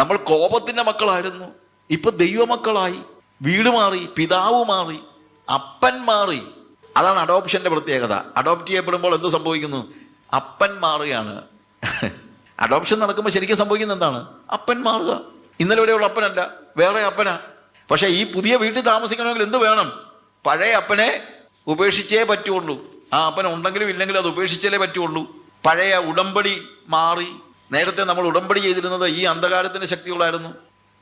നമ്മൾ കോപത്തിന്റെ മക്കളായിരുന്നു. ഇപ്പൊ ദൈവമക്കളായി. വീട് മാറി പിതാവ് മാറി അപ്പൻ മാറി. അതാണ് അഡോപ്ഷന്റെ പ്രത്യേകത. അഡോപ്റ്റ് ചെയ്യപ്പെടുമ്പോൾ എന്ത് സംഭവിക്കുന്നു? അപ്പൻ മാറുകയാണ്. അഡോപ്ഷൻ നടക്കുമ്പോൾ ശരിക്കും സംഭവിക്കുന്നത് എന്താണ്? അപ്പൻ മാറുക. ഇന്നലെ ഇവിടെയുള്ള അപ്പനല്ല വേറെ അപ്പനാ. പക്ഷേ ഈ പുതിയ വീട്ടിൽ താമസിക്കണമെങ്കിൽ എന്ത് വേണം? പഴയ അപ്പനെ ഉപേക്ഷിച്ചേ പറ്റുള്ളൂ. ആ അപ്പൻ ഉണ്ടെങ്കിലും ഇല്ലെങ്കിലും അത് ഉപേക്ഷിച്ചാലേ പറ്റുള്ളൂ. പഴയ ഉടമ്പടി മാറി നേരത്തെ നമ്മൾ ഉടമ്പടി ചെയ്തിരുന്നത് ഈ അന്ധകാരത്തിന്റെ ശക്തികളായിരുന്നു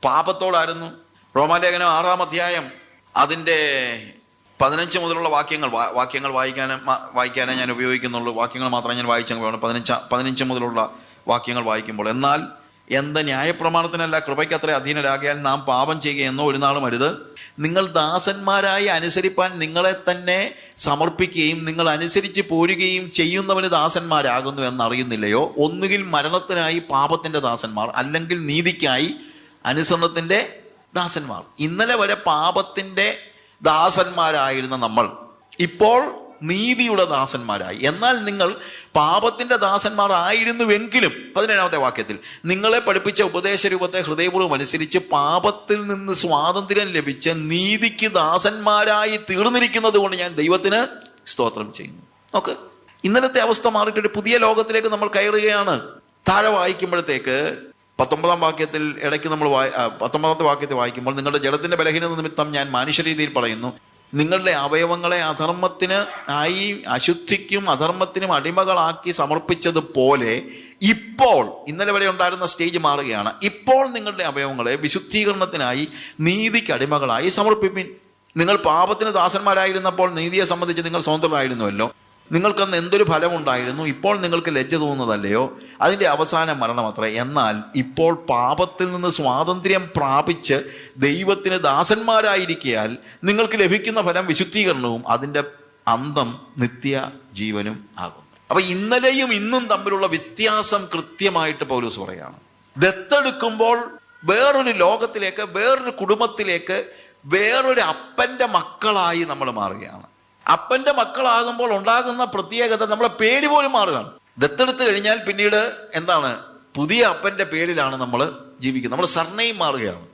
പാപത്തോടായിരുന്നു. റോമാലേഖനം ആറാം അധ്യായം അതിന്റെ പതിനഞ്ച് മുതലുള്ള വാക്യങ്ങൾ വാക്യങ്ങൾ വായിക്കാൻ വായിക്കാനേ ഞാൻ ഉപയോഗിക്കുന്നുള്ളൂ. വാക്യങ്ങൾ മാത്രമേ ഞാൻ വായിച്ചു പതിനഞ്ച് പതിനഞ്ച് മുതലുള്ള വാക്യങ്ങൾ വായിക്കുമ്പോൾ എന്നാൽ എന്ത് ന്യായപ്രമാണത്തിനല്ല കൃപയ്ക്കത്ര അധീനരാകിയാൽ നാം പാപം ചെയ്യുക എന്നോ ഒരു നാളും അരുത്. നിങ്ങൾ ദാസന്മാരായി അനുസരിപ്പാൻ നിങ്ങളെ തന്നെ സമർപ്പിക്കുകയും നിങ്ങൾ അനുസരിച്ച് പോരുകയും ചെയ്യുന്നവന് ദാസന്മാരാകുന്നു എന്നറിയുന്നില്ലയോ? ഒന്നുകിൽ മരണത്തിനായി പാപത്തിന്റെ ദാസന്മാർ അല്ലെങ്കിൽ നീതിക്കായി അനുസരണത്തിന്റെ ദാസന്മാർ. ഇന്നലെ വരെ പാപത്തിന്റെ ദാസന്മാരായിരുന്ന നമ്മൾ. ഇപ്പോൾ നീതിയുടെ ദാസന്മാരായി. എന്നാൽ നിങ്ങൾ പാപത്തിന്റെ ദാസന്മാർ ആയിരുന്നുവെങ്കിലും പതിനേഴാമത്തെ വാക്യത്തിൽ നിങ്ങളെ പഠിപ്പിച്ച ഉപദേശ രൂപത്തെ ഹൃദയപൂർവം അനുസരിച്ച് പാപത്തിൽ നിന്ന് സ്വാതന്ത്ര്യം ലഭിച്ച നീതിക്ക് ദാസന്മാരായി തീർന്നിരിക്കുന്നത് കൊണ്ട് ഞാൻ ദൈവത്തിന് സ്തോത്രം ചെയ്യുന്നു. നോക്ക് ഇന്നലത്തെ അവസ്ഥ മാറിയിട്ടൊരു പുതിയ ലോകത്തിലേക്ക് നമ്മൾ കയറുകയാണ്. താഴെ വായിക്കുമ്പോഴത്തേക്ക് പത്തൊമ്പതാം വാക്യത്തിൽ ഇടയ്ക്ക് നമ്മൾ വായി- പത്തൊമ്പതാമത്തെ വാക്യത്തിൽ വായിക്കുമ്പോൾ നിങ്ങളുടെ ജലത്തിന്റെ ബലഹീനത നിമിത്തം ഞാൻ മാനുഷ്യരീതിയിൽ പറയുന്നു. നിങ്ങളുടെ അവയവങ്ങളെ അധർമ്മത്തിന് ആയി അശുദ്ധിക്കും അധർമ്മത്തിനും അടിമകളാക്കി സമർപ്പിച്ചതുപോലെ ഇപ്പോൾ ഇന്നലെ വരെ ഉണ്ടായിരുന്ന സ്റ്റേജ് മാറുകയാണ്. ഇപ്പോൾ നിങ്ങളുടെ അവയവങ്ങളെ വിശുദ്ധീകരണത്തിനായി നീതിക്ക് അടിമകളായി സമർപ്പിപ്പിൻ. നിങ്ങൾ പാപത്തിന് ദാസന്മാരായിരുന്നപ്പോൾ നീതിയെ സംബന്ധിച്ച് നിങ്ങൾ സ്വതന്ത്രരായിരുന്നുവല്ലോ. നിങ്ങൾക്കന്ന് എന്തൊരു ഫലമുണ്ടായിരുന്നു? ഇപ്പോൾ നിങ്ങൾക്ക് ലജ്ജ തോന്നുന്നതല്ലയോ? അതിന്റെ അവസാന മരണം അത്ര. എന്നാൽ ഇപ്പോൾ പാപത്തിൽ നിന്ന് സ്വാതന്ത്ര്യം പ്രാപിച്ച് ദൈവത്തിന് ദാസന്മാരായിരിക്കാൽ നിങ്ങൾക്ക് ലഭിക്കുന്ന ഫലം വിശുദ്ധീകരണവും അതിന്റെ അന്തം നിത്യ ജീവനും ആകും അപ്പൊ ഇന്നലെയും ഇന്നും തമ്മിലുള്ള വ്യത്യാസം കൃത്യമായിട്ട് പൗലൂസ് പറയാണ് ദത്തെടുക്കുമ്പോൾ വേറൊരു ലോകത്തിലേക്ക് വേറൊരു കുടുംബത്തിലേക്ക് വേറൊരു അപ്പന്റെ മക്കളായി നമ്മൾ മാറുകയാണ്. അപ്പന്റെ മക്കളാകുമ്പോൾ ഉണ്ടാകുന്ന പ്രത്യേകത നമ്മളെ പേര് പോലും മാറുകയാണ്. ദത്തെടുത്ത് കഴിഞ്ഞാൽ പിന്നീട് എന്താണ്? പുതിയ അപ്പന്റെ പേരിലാണ് നമ്മൾ ജീവിക്കുന്നത്. നമ്മൾ സർനെയും മാറുകയാണ്.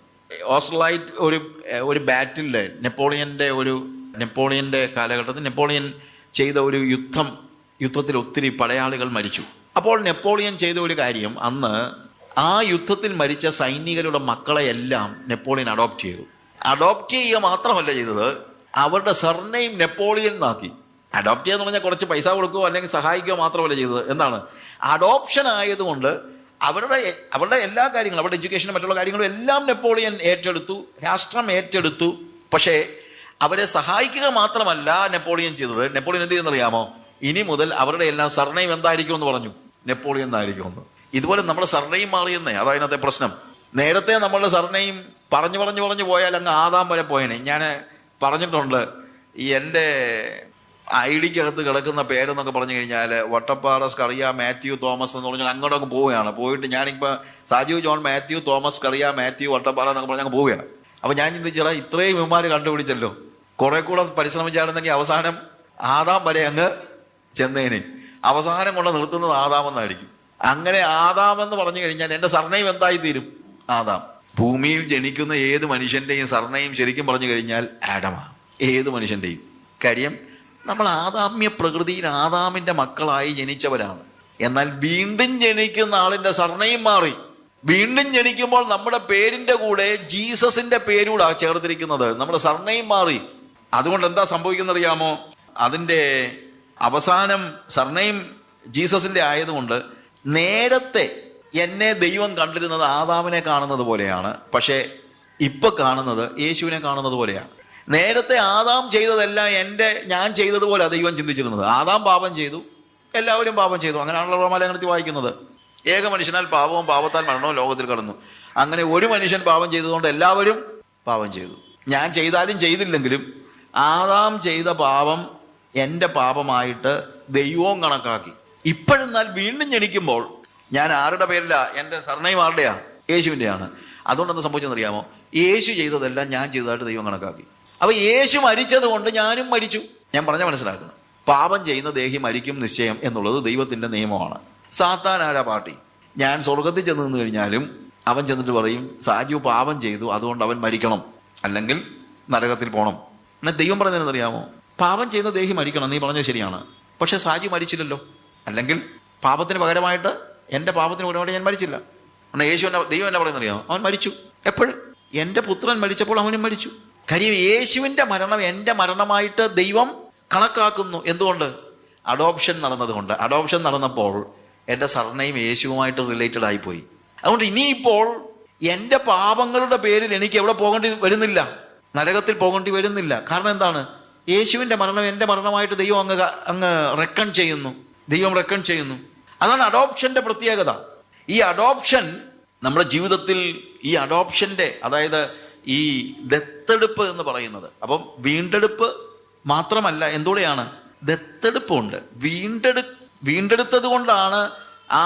ഓസ്ട്രലൈറ്റ് ഒരു ഒരു ബാറ്റിലെ നെപ്പോളിയന്റെ ഒരു നെപ്പോളിയന്റെ കാലഘട്ടത്തിൽ നെപ്പോളിയൻ ചെയ്ത ഒരു യുദ്ധം യുദ്ധത്തിൽ ഒത്തിരി പടയാളികൾ മരിച്ചു. അപ്പോൾ നെപ്പോളിയൻ ചെയ്ത ഒരു കാര്യം അന്ന് ആ യുദ്ധത്തിൽ മരിച്ച സൈനികരുടെ മക്കളെയെല്ലാം നെപ്പോളിയൻ അഡോപ്റ്റ് ചെയ്തു. അഡോപ്റ്റ് ചെയ്യുക മാത്രമല്ല ചെയ്തത് അവരുടെ സർനെയും നെപ്പോളിയൻ എന്നാക്കി. അഡോപ്റ്റ് ചെയ്യാന്ന് പറഞ്ഞാൽ കുറച്ച് പൈസ കൊടുക്കുകയോ അല്ലെങ്കിൽ സഹായിക്കുകയോ മാത്രമല്ല ചെയ്തത്. എന്താണ്? അഡോപ്ഷൻ ആയതുകൊണ്ട് അവരുടെ അവരുടെ എല്ലാ കാര്യങ്ങളും അവരുടെ എഡ്യൂക്കേഷനും മറ്റുള്ള കാര്യങ്ങളും എല്ലാം നെപ്പോളിയൻ ഏറ്റെടുത്തു രാഷ്ട്രം ഏറ്റെടുത്തു. പക്ഷേ അവരെ സഹായിക്കുക മാത്രമല്ല നെപ്പോളിയൻ ചെയ്തത്. നെപ്പോളിയൻ എന്ത് ചെയ്യുന്നറിയാമോ ഇനി മുതൽ അവരുടെ എല്ലാം സർനെയിം എന്തായിരിക്കും എന്ന് പറഞ്ഞു. നെപ്പോളിയൻ എന്നായിരിക്കും എന്ന് ഇതുപോലെ നമ്മുടെ സർനെയിം മാറിയെന്നേ അതാ ഇന്നത്തെ പ്രശ്നം. നേരത്തെ നമ്മളുടെ സർനെയിം പറഞ്ഞു പറഞ്ഞു പറഞ്ഞു പോയാൽ അങ്ങ് ആദാം വരെ പോയനെ. ഞാൻ പറഞ്ഞിട്ടുണ്ട് എന്റെ ഐ ഡിക്കകത്ത് കിടക്കുന്ന പേരെന്നൊക്കെ പറഞ്ഞു കഴിഞ്ഞാൽ വട്ടപ്പാറ സ്കറിയ മാത്യു തോമസ് എന്ന് പറഞ്ഞാൽ അങ്ങോട്ടൊക്കെ പോവുകയാണ്. പോയിട്ട് ഞാനിപ്പോൾ സാജു ജോൺ മാത്യു തോമസ് കറിയ മാത്യു വട്ടപ്പാറ എന്നൊക്കെ പറഞ്ഞ് അങ്ങ് പോവുകയാണ്. അപ്പോൾ ഞാൻ ചിന്തിച്ചാൽ ഇത്രയും ഇവന്മാർ കണ്ടുപിടിച്ചല്ലോ. കുറെ കൂടെ പരിശ്രമിച്ചായിരുന്നെങ്കിൽ അവസാനം ആദാം വരെ അങ്ങ് ചെന്നേനെ. അവസാനം കൊണ്ട് നിർത്തുന്നത് ആദാമെന്നായിരിക്കും. അങ്ങനെ ആദാം എന്ന് പറഞ്ഞു കഴിഞ്ഞാൽ എന്റെ സർണയം എന്തായി തീരും ആദാം. ഭൂമിയിൽ ജനിക്കുന്ന ഏത് മനുഷ്യന്റെയും സർണയും ശരിക്കും പറഞ്ഞു കഴിഞ്ഞാൽ ആഡമാണ് ഏത് മനുഷ്യന്റെയും കാര്യം നമ്മൾ ആദാമ്യ പ്രകൃതിയിൽ ആദാമിന്റെ മക്കളായി ജനിച്ചവരാണ്. എന്നാൽ വീണ്ടും ജനിക്കുന്ന ആളിന്റെ സർണയും മാറി. വീണ്ടും ജനിക്കുമ്പോൾ നമ്മുടെ പേരിന്റെ കൂടെ ജീസസിന്റെ പേരൂടാ ചേർത്തിരിക്കുന്നത്. നമ്മുടെ സർണയും മാറി. അതുകൊണ്ട് എന്താ സംഭവിക്കുന്നത് അറിയാമോ അതിന്റെ അവസാനം സർണയും ജീസസിന്റെ ആയതുകൊണ്ട് നേരത്തെ എന്നെ ദൈവം കണ്ടിരുന്നത് ആദാമിനെ കാണുന്നത് പോലെയാണ്. പക്ഷേ ഇപ്പൊ കാണുന്നത് യേശുവിനെ കാണുന്നത് പോലെയാണ്. നേരത്തെ ആദാം ചെയ്തതെല്ലാം എന്റെ ഞാൻ ചെയ്തതുപോലെ ദൈവം ചിന്തിച്ചിരുന്നത്. ആദാം പാപം ചെയ്തു. എല്ലാവരും പാപം ചെയ്തു. അങ്ങനെയാണല്ലോ റോമാലേഖനത്തിൽ വായിക്കുന്നത്. ഏക മനുഷ്യനാൽ പാപവും പാപത്താൽ മരണവും ലോകത്തിൽ കടന്നു. അങ്ങനെ ഒരു മനുഷ്യൻ പാപം ചെയ്തതുകൊണ്ട് എല്ലാവരും പാപം ചെയ്തു. ഞാൻ ചെയ്താലും ചെയ്തില്ലെങ്കിലും ആദാം ചെയ്ത പാപം എന്റെ പാപമായിട്ട് ദൈവവും കണക്കാക്കി. ഇപ്പോഴെന്നാൽ വീണ്ടും ജനിക്കുമ്പോൾ ഞാൻ ആരുടെ പേരില്ല എന്റെ സർണയും ആരുടെയാ? യേശുവിന്റെയാണ്. അതുകൊണ്ട് എന്താ സംഭവിച്ചെന്നറിയാമോ? യേശു ചെയ്തതെല്ലാം ഞാൻ ചെയ്തതായിട്ട് ദൈവം കണക്കാക്കി. അപ്പൊ യേശു മരിച്ചത് കൊണ്ട് ഞാനും മരിച്ചു. ഞാൻ പറഞ്ഞ മനസ്സിലാക്കണം പാപം ചെയ്യുന്ന ദേഹി മരിക്കും നിശ്ചയം എന്നുള്ളത് ദൈവത്തിന്റെ നിയമമാണ്. സാത്താൻ ആരാ പാട്ടി? ഞാൻ സ്വർഗത്തിൽ ചെന്ന് നിന്ന് കഴിഞ്ഞാലും അവൻ ചെന്നിട്ട് പറയും സാജു പാപം ചെയ്തു അതുകൊണ്ട് അവൻ മരിക്കണം. അല്ലെങ്കിൽ നരകത്തിൽ പോകണം എന്നാൽ ദൈവം പറഞ്ഞതെന്നറിയാമോ പാപം ചെയ്യുന്ന ദേഹി മരിക്കണം. നീ പറഞ്ഞത് ശരിയാണ്. പക്ഷെ സാജു മരിച്ചില്ലല്ലോ. അല്ലെങ്കിൽ പാപത്തിന് പകരമായിട്ട് എന്റെ പാപത്തിന് ഒരുപാട് ഞാൻ മരിച്ചില്ല. എന്നാൽ യേശു എന്നെ ദൈവം എന്നെ പറയുന്നറിയോ അവൻ മരിച്ചു. എപ്പോഴും. എന്റെ പുത്രൻ മരിച്ചപ്പോൾ അവനും മരിച്ചു. കാര്യം യേശുവിന്റെ മരണം എന്റെ മരണമായിട്ട് ദൈവം കണക്കാക്കുന്നു. എന്തുകൊണ്ട്? അഡോപ്ഷൻ നടന്നതുകൊണ്ട് അഡോപ്ഷൻ നടന്നപ്പോൾ എന്റെ സർണയും യേശുവുമായിട്ട് റിലേറ്റഡ് ആയിപ്പോയി. അതുകൊണ്ട് ഇനിയിപ്പോൾ എന്റെ പാപങ്ങളുടെ പേരിൽ എനിക്ക് എവിടെ പോകേണ്ടി വരുന്നില്ല. നരകത്തിൽ പോകേണ്ടി വരുന്നില്ല. കാരണം എന്താണ്? യേശുവിന്റെ മരണം എന്റെ മരണമായിട്ട് ദൈവം അങ്ങ് അങ്ങ് റെക്കൺ ചെയ്യുന്നു. ദൈവം റെക്കൺ ചെയ്യുന്നു. അതാണ് അഡോപ്ഷന്റെ പ്രത്യേകത. ഈ അഡോപ്ഷൻ നമ്മുടെ ജീവിതത്തിൽ ഈ അഡോപ്ഷന്റെ അതായത് ഈ ദത്തെടുപ്പ് എന്ന് പറയുന്നത്. അപ്പം വീണ്ടെടുപ്പ് മാത്രമല്ല എന്തുകൂടെയാണ്? ദത്തെടുപ്പുണ്ട്. വീണ്ടെടു വീണ്ടെടുത്തത് കൊണ്ടാണ് ആ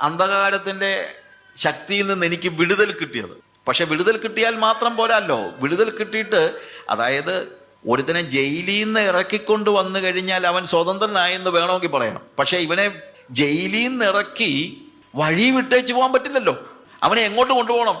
അന്ധകാരത്തിന്റെ ശക്തിയിൽ നിന്ന് എനിക്ക് വിടുതൽ കിട്ടിയത്. പക്ഷെ വിടുതൽ കിട്ടിയാൽ മാത്രം പോരാല്ലോ. വിടുതൽ കിട്ടിയിട്ട് അതായത് ഒരുത്തനെ ജയിലിൽ നിന്ന് ഇറക്കിക്കൊണ്ട് വന്നു കഴിഞ്ഞാൽ അവൻ സ്വതന്ത്രനായെന്ന് വേണമെങ്കിൽ പറയണം പക്ഷേ ഇവനെ ജയിലിൽ നിന്ന് ഇറക്കി വഴി വിട്ടേച്ച് പോകാൻ പറ്റില്ലല്ലോ. അവനെ എങ്ങോട്ട് കൊണ്ടുപോകണം?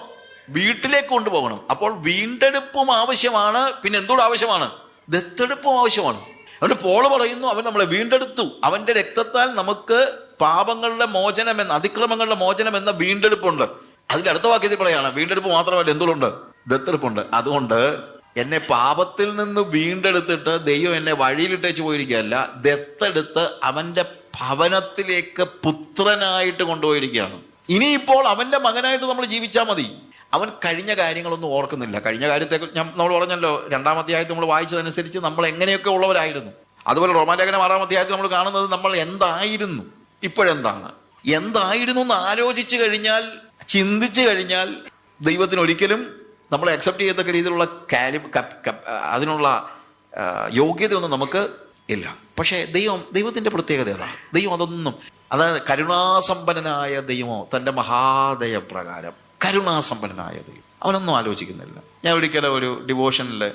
വീട്ടിലേക്ക് കൊണ്ടുപോകണം. അപ്പോൾ വീണ്ടെടുപ്പും ആവശ്യമാണ്. പിന്നെ എന്തുകൂടെ ആവശ്യമാണ്? ദത്തെടുപ്പും ആവശ്യമാണ്. അവന്റെ പോൾ പറയുന്നു അവൻ നമ്മളെ വീണ്ടെടുത്തു. അവന്റെ രക്തത്താൽ നമുക്ക് പാപങ്ങളുടെ മോചനം എന്ന അതിക്രമങ്ങളുടെ മോചനം എന്ന വീണ്ടെടുപ്പുണ്ട്. അതിന്റെ അടുത്ത വാക്യത്തിൽ പറയാണ് വീണ്ടെടുപ്പ് മാത്രമല്ല എന്തുകൊണ്ട് ദത്തെടുപ്പുണ്ട്. അതുകൊണ്ട് എന്നെ പാപത്തിൽ നിന്ന് വീണ്ടെടുത്തിട്ട് ദൈവം എന്നെ വഴിയിലിട്ടേച്ച് പോയിരിക്കുകയല്ല ദത്തെടുത്ത് അവന്റെ ഭവനത്തിലേക്ക് പുത്രനായിട്ട് കൊണ്ടുപോയിരിക്കുകയാണ്. ഇനിയിപ്പോൾ അവന്റെ മകനായിട്ട് നമ്മൾ ജീവിച്ചാൽ മതി. അവൻ കഴിഞ്ഞ കാര്യങ്ങളൊന്നും ഓർക്കുന്നില്ല. കഴിഞ്ഞ കാര്യത്തെ ഞാൻ നമ്മൾ പറഞ്ഞല്ലോ രണ്ടാം അധ്യായത്തിൽ നമ്മൾ വായിച്ചതനുസരിച്ച് നമ്മൾ എങ്ങനെയൊക്കെ ഉള്ളവരായിരുന്നു. അതുപോലെ റോമാലേഖനം ആറാം അധ്യായത്തിൽ നമ്മൾ കാണുന്നത് നമ്മൾ എന്തായിരുന്നു? ഇപ്പോഴെന്താണ്? എന്തായിരുന്നു എന്ന് ആലോചിച്ച് കഴിഞ്ഞാൽ ചിന്തിച്ചു കഴിഞ്ഞാൽ ദൈവത്തിന് ഒരിക്കലും നമ്മൾ അക്സെപ്റ്റ് ചെയ്യത്തക്ക രീതിയിലുള്ള കാലി അതിനുള്ള യോഗ്യതയൊന്നും നമുക്ക് ഇല്ല. പക്ഷേ ദൈവം ദൈവത്തിന്റെ പ്രത്യേകത ഏതാ ദൈവം അതൊന്നും അതായത് കരുണാസമ്പന്നനായ ദൈവമോ തന്റെ മഹാദയ പ്രകാരം കരുണാസമ്പന്നനായ ദൈവം. അവനൊന്നും ആലോചിക്കുന്നില്ല. ഞാൻ ഒരിക്കലും ഒരു ഡിവോഷനിൽ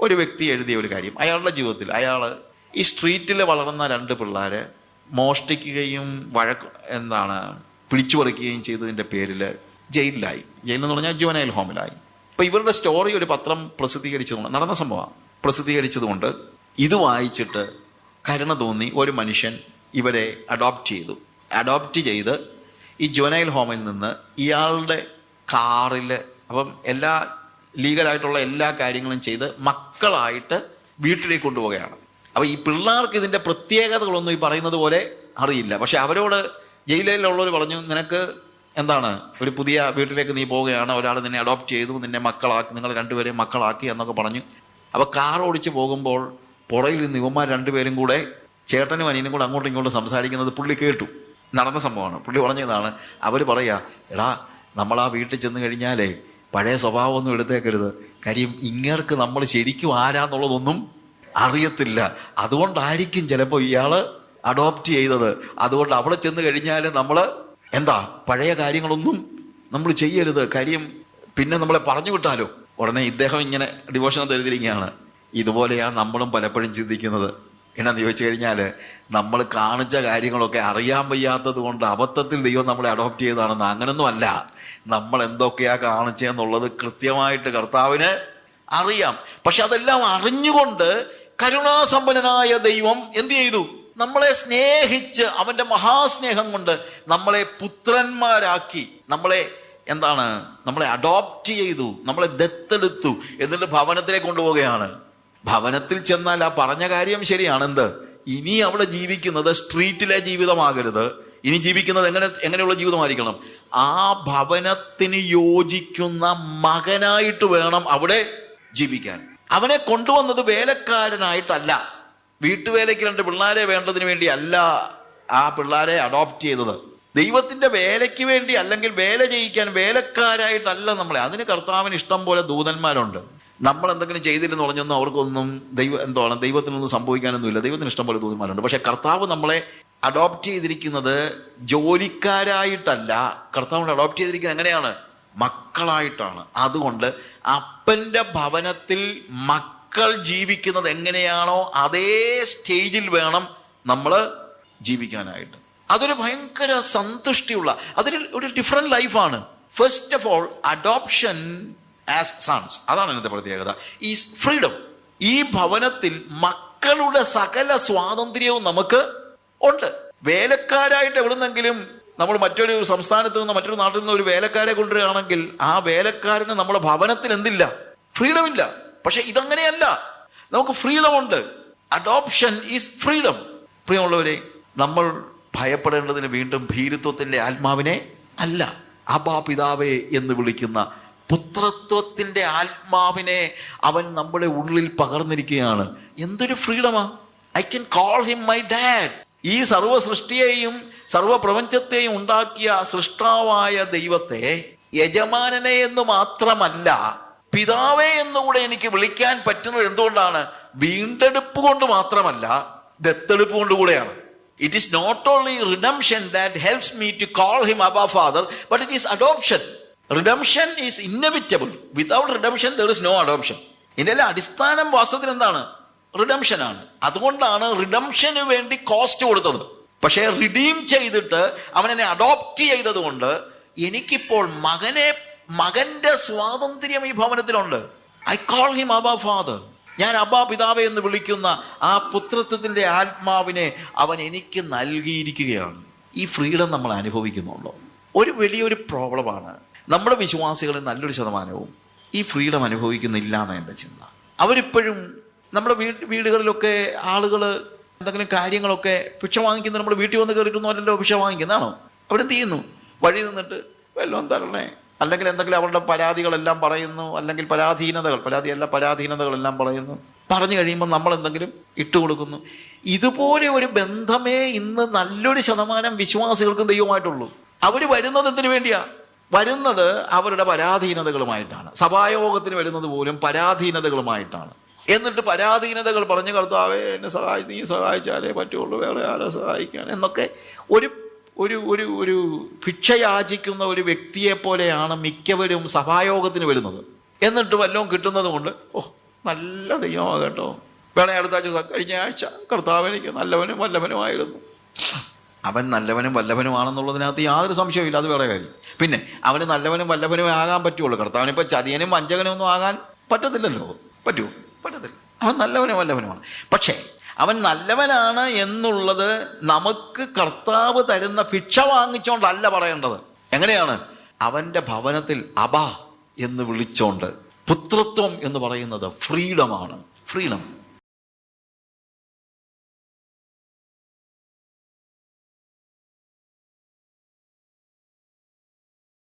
ഒരു വ്യക്തി എഴുതിയ ഒരു കാര്യം അയാളുടെ ജീവിതത്തിൽ അയാൾ ഈ സ്ട്രീറ്റിൽ വളർന്ന രണ്ട് പിള്ളേരെ മോഷ്ടിക്കുകയും വഴക്ക് എന്താണ് പിടിച്ചു പറിക്കുകയും ചെയ്തതിന്റെ പേരിൽ ജയിലിലായി. ജയിലെന്ന് പറഞ്ഞാൽ ജുവനൈൽ ഹോമിലായി. അപ്പോൾ ഇവരുടെ സ്റ്റോറി ഒരു പത്രം പ്രസിദ്ധീകരിച്ചതുകൊണ്ട് നടന്ന സംഭവമാണ്. പ്രസിദ്ധീകരിച്ചതുകൊണ്ട് ഇത് വായിച്ചിട്ട് കരുണ തോന്നി ഒരു മനുഷ്യൻ ഇവരെ അഡോപ്റ്റ് ചെയ്തു. അഡോപ്റ്റ് ചെയ്ത് ഈ ജുവനൈൽ ഹോമിൽ നിന്ന് ഇയാളുടെ കാറിൽ അപ്പം എല്ലാ ലീഗലായിട്ടുള്ള എല്ലാ കാര്യങ്ങളും ചെയ്ത് മക്കളായിട്ട് വീട്ടിലേക്ക് കൊണ്ടുപോവുകയാണ്. അപ്പോൾ ഈ പിള്ളേർക്ക് ഇതിന്റെ പ്രത്യേകതകളൊന്നും ഈ പറയുന്നത് പോലെ അറിയില്ല. പക്ഷെ അവരോട് ജയിലിലുള്ളവർ പറഞ്ഞു നിനക്ക് എന്താണ്? ഒരു പുതിയ വീട്ടിലേക്ക് നീ പോവുകയാണ്. ഒരാൾ നിന്നെ അഡോപ്റ്റ് ചെയ്തു. നിന്നെ മക്കളാക്കി. നിങ്ങൾ രണ്ടുപേരെയും മക്കളാക്കി എന്നൊക്കെ പറഞ്ഞു. അപ്പോൾ കാർ ഓടിച്ച് പോകുമ്പോൾ പുറയിൽ നിന്ന് ഇവന്മാർ രണ്ടുപേരും കൂടെ ചേട്ടനും അനിയനും കൂടെ അങ്ങോട്ടും ഇങ്ങോട്ടും സംസാരിക്കുന്നത് പുള്ളി കേട്ടു. നടന്ന സംഭവമാണ്. പുള്ളി പറഞ്ഞതാണ് അവർ പറയാ എടാ നമ്മൾ ആ വീട്ടിൽ ചെന്ന് കഴിഞ്ഞാലേ പഴയ സ്വഭാവമൊന്നും എടുത്തേക്കരുത്. കാര്യം ഇങ്ങേർക്ക് നമ്മൾ ശരിക്കും ആരാന്നുള്ളതൊന്നും അറിയത്തില്ല. അതുകൊണ്ടായിരിക്കും ചിലപ്പോൾ ഇയാൾ അഡോപ്റ്റ് ചെയ്തത്. അതുകൊണ്ട് അവിടെ ചെന്ന് കഴിഞ്ഞാൽ നമ്മൾ എന്താ പഴയ കാര്യങ്ങളൊന്നും നമ്മൾ ചെയ്യരുത്. കാര്യം പിന്നെ നമ്മളെ പറഞ്ഞു വിട്ടാലോ? ഉടനെ ഇദ്ദേഹം ഇങ്ങനെ ഡിവോഷൻ എഴുതിയിരിക്കുകയാണ്. ഇതുപോലെയാണ് നമ്മളും പലപ്പോഴും ചിന്തിക്കുന്നത്. എന്നാന്ന് ചോദിച്ചു കഴിഞ്ഞാൽ നമ്മൾ കാണിച്ച കാര്യങ്ങളൊക്കെ അറിയാൻ വയ്യാത്തത് കൊണ്ട് അബദ്ധത്തിൽ ദൈവം നമ്മളെ അഡോപ്റ്റ് ചെയ്തതാണെന്ന് അങ്ങനൊന്നും അല്ല. നമ്മൾ എന്തൊക്കെയാ കാണിച്ചെന്നുള്ളത് കൃത്യമായിട്ട് കർത്താവിന് അറിയാം. പക്ഷെ അതെല്ലാം അറിഞ്ഞുകൊണ്ട് കരുണാസമ്പന്നനായ ദൈവം എന്ത് ചെയ്തു? നമ്മളെ സ്നേഹിച്ച് അവന്റെ മഹാസ്നേഹം കൊണ്ട് നമ്മളെ പുത്രന്മാരാക്കി. നമ്മളെ എന്താണ്? നമ്മളെ അഡോപ്റ്റ് ചെയ്തു. നമ്മളെ ദത്തെടുത്തു. എന്നിട്ട് ഭവനത്തിലേക്ക് കൊണ്ടുപോവുകയാണ്. ഭവനത്തിൽ ചെന്നാൽ ആ പറഞ്ഞ കാര്യം ശരിയാണെന്ത്? ഇനി അവിടെ ജീവിക്കുന്നത് സ്ട്രീറ്റിലെ ജീവിതമാകരുത്. ഇനി ജീവിക്കുന്നത് എങ്ങനെ എങ്ങനെയുള്ള ജീവിതമായിരിക്കണം? ആ ഭവനത്തിന് യോജിക്കുന്ന മകനായിട്ട് വേണം അവിടെ ജീവിക്കാൻ. അവനെ കൊണ്ടുവന്നത് വേലക്കാരനായിട്ടല്ല. വീട്ടുവേലയ്ക്ക് രണ്ട് പിള്ളേരെ വേണ്ടതിന് വേണ്ടി അല്ല ആ പിള്ളേരെ അഡോപ്റ്റ് ചെയ്തത്. ദൈവത്തിന്റെ വേലയ്ക്ക് വേണ്ടി അല്ലെങ്കിൽ വേല ചെയ്യിക്കാൻ വേലക്കാരായിട്ടല്ല നമ്മളെ. അതിന് കർത്താവിന് ഇഷ്ടം പോലെ ദൂതന്മാരുണ്ട്. നമ്മൾ എന്തെങ്കിലും ചെയ്തില്ലെന്ന് പറഞ്ഞൊന്നും അവർക്കൊന്നും ദൈവം എന്താണ് ദൈവത്തിനൊന്നും സംഭവിക്കാനൊന്നുമില്ല. ദൈവത്തിന് ഇഷ്ടം പോലെ തോന്നിമാരുണ്ട് പക്ഷെ കർത്താവ് നമ്മളെ അഡോപ്റ്റ് ചെയ്തിരിക്കുന്നത് ജോലിക്കാരായിട്ടല്ല. കർത്താവിനെ അഡോപ്റ്റ് ചെയ്തിരിക്കുന്നത് എങ്ങനെയാണ്? മക്കളായിട്ടാണ്. അതുകൊണ്ട് അപ്പന്റെ ഭവനത്തിൽ മക്കൾ ജീവിക്കുന്നത് എങ്ങനെയാണോ അതേ സ്റ്റേജിൽ വേണം നമ്മൾ ജീവിക്കാനായിട്ട്. അതൊരു ഭയങ്കര സന്തുഷ്ടിയുള്ള അതൊരു ഒരു ഡിഫറെന്റ് ലൈഫാണ് first of all adoption as sons അതാണ് ഇതിന്റെ പ്രത്യേകത. ഈ ഫ്രീഡം ഈ ഭവനത്തിൽ മക്കളുടെ സകല സ്വാതന്ത്ര്യവും നമുക്ക് ഉണ്ട്. വേലക്കാരായിട്ട് എവിടുന്നെങ്കിലും നമ്മൾ മറ്റൊരു സംസ്ഥാനത്ത് നിന്ന് മറ്റൊരു നാട്ടിൽ നിന്ന് ഒരു വേലക്കാരെ കൊണ്ടുവരികയാണെങ്കിൽ ആ വേലക്കാരന് നമ്മുടെ ഭവനത്തിൽ എന്തില്ല? ഫ്രീഡം ഇല്ല. പക്ഷെ ഇതങ്ങനെയല്ല. നമുക്ക് ഫ്രീഡം ഉണ്ട്. അഡോപ്ഷൻ ഈസ് ഫ്രീഡം പ്രിയമുള്ളവരെ നമ്മൾ ഭയപ്പെടേണ്ടതിന് വീണ്ടും ഭീരുത്വത്തിന്റെ ആത്മാവിനെ അല്ല അബാ എന്ന് വിളിക്കുന്ന പുത്രത്വത്തിന്റെ ആത്മാവിനെ അവൻ നമ്മുടെ ഉള്ളിൽ പകർന്നിരിക്കുകയാണ്. എന്തൊരു ഫ്രീഡമാ. I can call him my dad ഈ സർവ സൃഷ്ടിയെയും സർവ പ്രപഞ്ചത്തെയും ഉണ്ടാക്കിയ സൃഷ്ടാവായ ദൈവത്തെ യജമാനനെ എന്ന് മാത്രമല്ല പിതാവേ എന്നുകൂടെ എനിക്ക് വിളിക്കാൻ പറ്റുന്നത് എന്തുകൊണ്ടാണ്? വീണ്ടെടുപ്പ് കൊണ്ട് മാത്രമല്ല ദത്തെടുപ്പ് കൊണ്ട് കൂടെയാണ്. It is not only redemption that helps me to call him abba father but it is adoption redemption is inevitable without redemption there is no adoption ഇതിന്റെ അടിസ്ഥാനം വാസ്തവത്തിൽ എന്താണ്? റിഡംഷൻ ആണ്. അതുകൊണ്ടാണ് റിഡംഷന് വേണ്ടി കോസ്റ്റ് കൊടുത്തത്. പക്ഷേ റിഡീം ചെയ്തിട്ട് അവൻ എന്നെ അഡോപ്റ്റ് ചെയ്തത് കൊണ്ട് എനിക്കിപ്പോൾ മകനെ മകന്റെ സ്വാതന്ത്ര്യം ഈ ഭവനത്തിലുണ്ട്. I call him abba father ഞാൻ അബാ പിതാവെ എന്ന് വിളിക്കുന്ന ആ പുത്രത്വത്തിന്റെ ആത്മാവിനെ അവൻ എനിക്ക് നൽകിയിരിക്കുകയാണ്. ഈ ഫ്രീഡം നമ്മൾ അനുഭവിക്കുന്നുണ്ടോ? ഒരു വലിയൊരു പ്രോബ്ലമാണ്. നമ്മുടെ വിശ്വാസികളിൽ നല്ലൊരു ശതമാനവും ഈ ഫ്രീഡം അനുഭവിക്കുന്നില്ല എന്ന് എന്റെ ചിന്ത. അവരിപ്പോഴും നമ്മുടെ വീട് വീടുകളിലൊക്കെ ആളുകൾ എന്തെങ്കിലും കാര്യങ്ങളൊക്കെ ഭിക്ഷ വാങ്ങിക്കുന്നത് നമ്മുടെ വീട്ടിൽ വന്ന് കയറിയിട്ടൊന്നും അല്ലല്ലോ ഭിക്ഷ വാങ്ങിക്കുന്നതാണോ? അവരെന്ത് ചെയ്യുന്നു? വഴി നിന്നിട്ട് വല്ലതും തരണേ അല്ലെങ്കിൽ എന്തെങ്കിലും അവരുടെ പരാതികളെല്ലാം പറയുന്നു അല്ലെങ്കിൽ പരാധീനതകൾ പരാതിയല്ല പരാധീനതകളെല്ലാം പറയുന്നു. പറഞ്ഞു കഴിയുമ്പോൾ നമ്മൾ എന്തെങ്കിലും ഇട്ടുകൊടുക്കുന്നു ഇതുപോലെ ഒരു ബന്ധമേ ഇന്ന് നല്ലൊരു ശതമാനം വിശ്വാസികൾക്കും ദൈവമായിട്ടുള്ളൂ അവർ വരുന്നത് എന്തിനു വേണ്ടിയാ? വരുന്നത് അവരുടെ പരാധീനതകളുമായിട്ടാണ്. സഭായോഗത്തിന് വരുന്നത് പോലും പരാധീനതകളുമായിട്ടാണ്. എന്നിട്ട് പരാധീനതകൾ പറഞ്ഞ് കർത്താവേ എന്നെ സഹായി നീ സഹായിച്ചാലേ പറ്റുള്ളൂ വേറെ ആരെ സഹായിക്കാൻ എന്നൊക്കെ ഒരു ഒരു ഒരു ഒരു ഭിക്ഷയാചിക്കുന്ന ഒരു വ്യക്തിയെ പോലെയാണ് മിക്കവരും സഭായോഗത്തിന് വരുന്നത്. എന്നിട്ട് വല്ലതും കിട്ടുന്നതുകൊണ്ട് ഓ നല്ല ദൈവമാണ് കേട്ടോ. വേണേ അടുത്താഴ്ച കഴിഞ്ഞ ആഴ്ച കർത്താവ് എനിക്ക് നല്ലവനും വല്ലവനുമായിരുന്നു. അവൻ നല്ലവനും വല്ലവനുമാണെന്നുള്ളതിനകത്ത് യാതൊരു സംശയമില്ല അത് വേറെ കാര്യം. പിന്നെ അവന് നല്ലവനും വല്ലവനും ആകാൻ പറ്റുള്ളൂ. കർത്താവിനിപ്പോൾ ചതിയനും വഞ്ചകനും ഒന്നും ആകാൻ പറ്റത്തില്ലല്ലോ. പറ്റൂ പറ്റത്തില്ല. അവൻ നല്ലവനും വല്ലവനുമാണ്. പക്ഷേ അവൻ നല്ലവനാണ് എന്നുള്ളത് നമുക്ക് കർത്താവ് തരുന്ന ഭിക്ഷ വാങ്ങിച്ചോണ്ടല്ല പറയേണ്ടത്. എങ്ങനെയാണ്? അവന്റെ ഭവനത്തിൽ അബ എന്ന് വിളിച്ചോണ്ട് പുത്രത്വം എന്ന് പറയുന്നത് ഫ്രീഡമാണ്. ഫ്രീഡം.